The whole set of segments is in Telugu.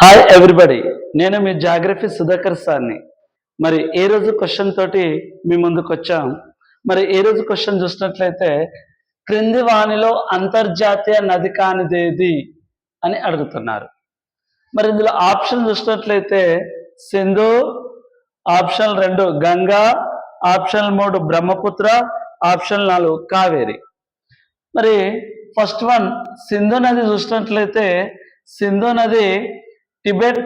హాయ్ ఎవ్రీబడి నేను మీ జాగ్రఫీ సుధాకర్ సార్ని. మరి ఏ రోజు క్వశ్చన్ తోటి మీ ముందుకు వచ్చాం? మరి ఏ రోజు క్వశ్చన్ చూసినట్లయితే క్రింది వాణిలో అంతర్జాతీయ నది కానిదేది అని అడుగుతున్నారు. మరి ఇందులో ఆప్షన్ చూసినట్లయితే సింధు ఆప్షన్ రెండు గంగా ఆప్షన్ మూడు బ్రహ్మపుత్ర ఆప్షన్ నాలుగు కావేరి. మరి ఫస్ట్ వన్ సింధు నది చూసినట్లయితే సింధు నది టిబెట్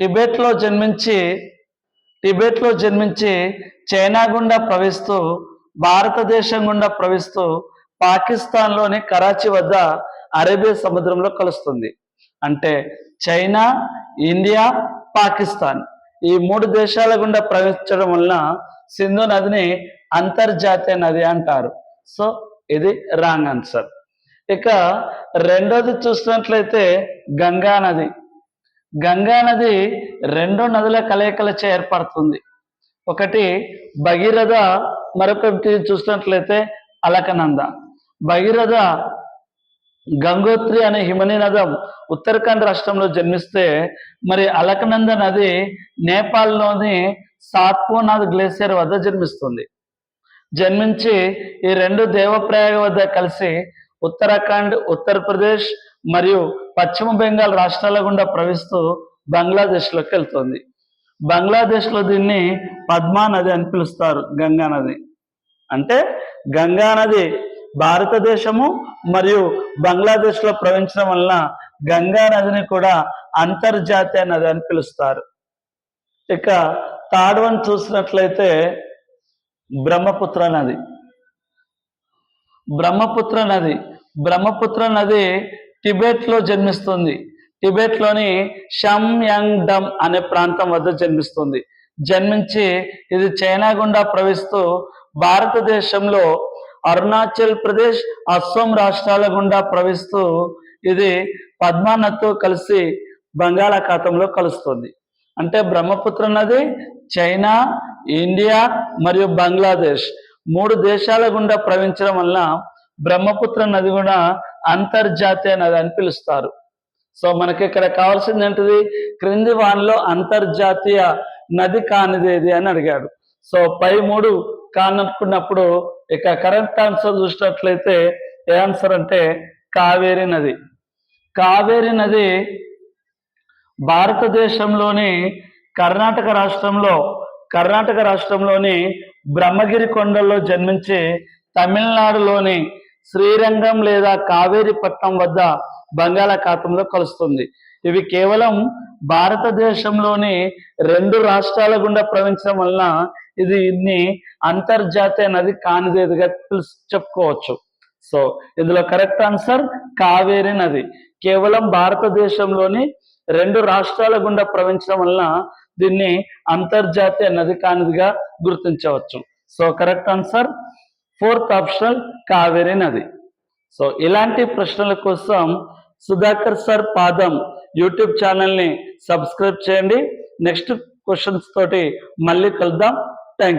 టిబెట్లో జన్మించి టిబెట్లో జన్మించి చైనా గుండా ప్రవహిస్తూ భారతదేశం గుండా ప్రవహిస్తూ పాకిస్తాన్లోని కరాచీ వద్ద అరేబియా సముద్రంలో కలుస్తుంది. అంటే చైనా ఇండియా పాకిస్తాన్ ఈ మూడు దేశాల గుండా ప్రవహించడం వలన సింధు నదిని అంతర్జాతీయ నది అంటారు. సో ఇది రాంగ్ ఆన్సర్. ఇక రెండోది చూసినట్లయితే గంగా నది. గంగా నది రెండు నదుల కలయికలచే ఏర్పడుతుంది. ఒకటి భగీరథ మరొకటి చూసినట్లయితే అలకనంద. భగీరథ గంగోత్రి అనే హిమనీ నదం ఉత్తరాఖండ్ రాష్ట్రంలో జన్మిస్తే మరి అలకనంద నది నేపాల్లోని సాత్పూనాథ్ గ్లేసియర్ వద్ద జన్మిస్తుంది. జన్మించి ఈ రెండు దేవప్రయాగ వద్ద కలిసి ఉత్తరాఖండ్ ఉత్తరప్రదేశ్ మరియు పశ్చిమ బెంగాల్ రాష్ట్రాల గుండా ప్రవహిస్తూ బంగ్లాదేశ్లోకి వెళ్తుంది. బంగ్లాదేశ్లో దీన్ని పద్మా నది అని పిలుస్తారు గంగా నది. అంటే గంగా నది భారతదేశము మరియు బంగ్లాదేశ్లో ప్రవహించడం వలన గంగా నదిని కూడా అంతర్జాతీయ నది అని పిలుస్తారు. ఇక థర్డ్ వన్ చూసినట్లయితే బ్రహ్మపుత్ర నది. బ్రహ్మపుత్ర నది బ్రహ్మపుత్ర నది టిబెట్లో జన్మిస్తుంది. టిబెట్లోని షమ్ యంగ్ డమ్ అనే ప్రాంతం వద్ద జన్మిస్తుంది. జన్మించి ఇది చైనా గుండా ప్రవహిస్తూ భారతదేశంలో అరుణాచల్ ప్రదేశ్ అస్సాం రాష్ట్రాల గుండా ప్రవహిస్తూ ఇది పద్మానతో కలిసి బంగాళాఖాతంలో కలుస్తుంది. అంటే బ్రహ్మపుత్ర నది చైనా ఇండియా మరియు బంగ్లాదేశ్ మూడు దేశాల గుండా ప్రవహించడం వల్ల బ్రహ్మపుత్ర నది కూడా అంతర్జాతీయ నది అని పిలుస్తారు. సో మనకి ఇక్కడ కావాల్సింది ఏంటిది? క్రింది వానలో అంతర్జాతీయ నది కానిదేది అని అడిగాడు. సో పై మూడు కాననుకున్నప్పుడు ఇక కరెక్ట్ ఆన్సర్ చూసినట్లయితే ఏ ఆన్సర్ అంటే కావేరి నది. కావేరి నది భారతదేశంలోని కర్ణాటక రాష్ట్రంలో కర్ణాటక రాష్ట్రంలోని బ్రహ్మగిరి కొండల్లో జన్మించి తమిళనాడులోని శ్రీరంగం లేదా కావేరీపట్నం వద్ద బంగాళాఖాతంలో కలుస్తుంది. ఇవి కేవలం భారతదేశంలోని రెండు రాష్ట్రాల గుండా ప్రవహించడం వలన ఇది ఇన్ని అంతర్జాతీయ నది కానిదేదిగా పిలుసు చెప్పుకోవచ్చు. సో ఇందులో కరెక్ట్ ఆన్సర్ కావేరి నది. కేవలం భారతదేశంలోని రెండు రాష్ట్రాల గుండా ప్రవహించడం వలన దీన్ని అంతర్జాతీయ నది కానిదిగా గుర్తించవచ్చు. So correct answer fourth option Kaveri నది. సో ఇలాంటి ప్రశ్నల కోసం సుధాకర్ సార్ పాదం యూట్యూబ్ ఛానల్ని సబ్స్క్రైబ్ చేయండి. నెక్స్ట్ క్వశ్చన్స్ తోటి మళ్ళీ కలుద్దాం. Thank you